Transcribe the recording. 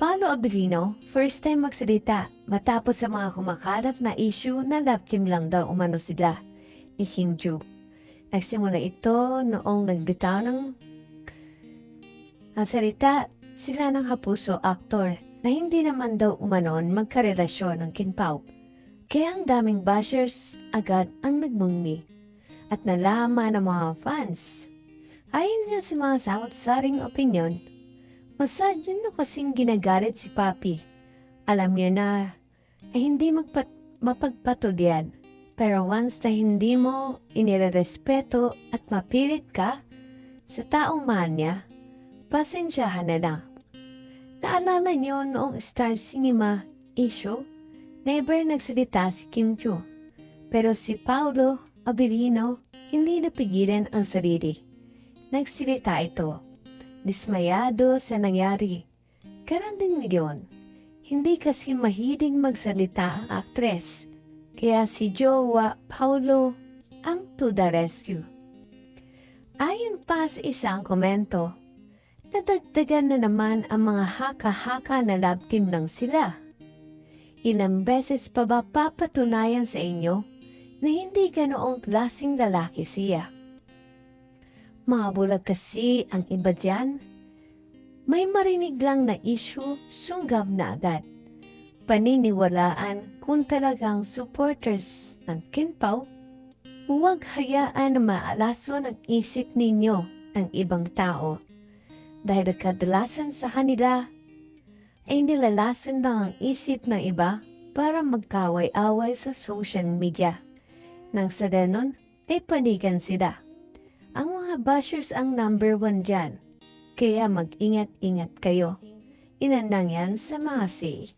Paolo Abilino, first time magsalita matapos sa mga kumakalat na issue na love team lang daw umano sila ni Kim Joo. Nagsimula ito noong nagbitaw ng ang salita sila ng kapuso aktor na hindi naman daw umanon magkarelasyon ng Kinpao. Kaya ang daming bashers agad ang nagmungni at nalaman ng mga fans. Ayon nga sa mga sawat-saring opinyon, Masad yun na kasing ginagalit si Papi. Alam niya na ay hindi magpat mapagpatuloyan. Pero once na hindi mo inirerespeto at mapilit ka sa taong mahal niya, pasensyahan na lang. Naalala niyo noong Star Cinema issue, never nagsalita si Kim Joo. Pero si Paolo Abilino hindi napigilan ang sarili. Nagsalita ito dismayado sa nangyari. Karan din yon, hindi kasi mahilig magsalita ang aktres, kaya si Jowa Paulo ang to the rescue. Ayon pa sa isang komento, nadagdagan na naman ang mga haka-haka na love team lang sila. Ilang beses pa ba papatunayan sa inyo na hindi ganoong klaseng lalaki siya? Mga bulag kasi ang iba dyan. May marinig lang na issue, sunggab na agad. Paniniwalaan kung talagang supporters ng Kinpaw, huwag hayaan na maalason ang isip ninyo ng ibang tao. Dahil kadalasan sa kanila ay nilalason lang ang isip ng iba para magkaway-away sa social media. Nang sa ganon, ay panigan sila. Mga bashers ang number one dyan. Kaya mag-ingat-ingat kayo. Inandang yan sa mga say.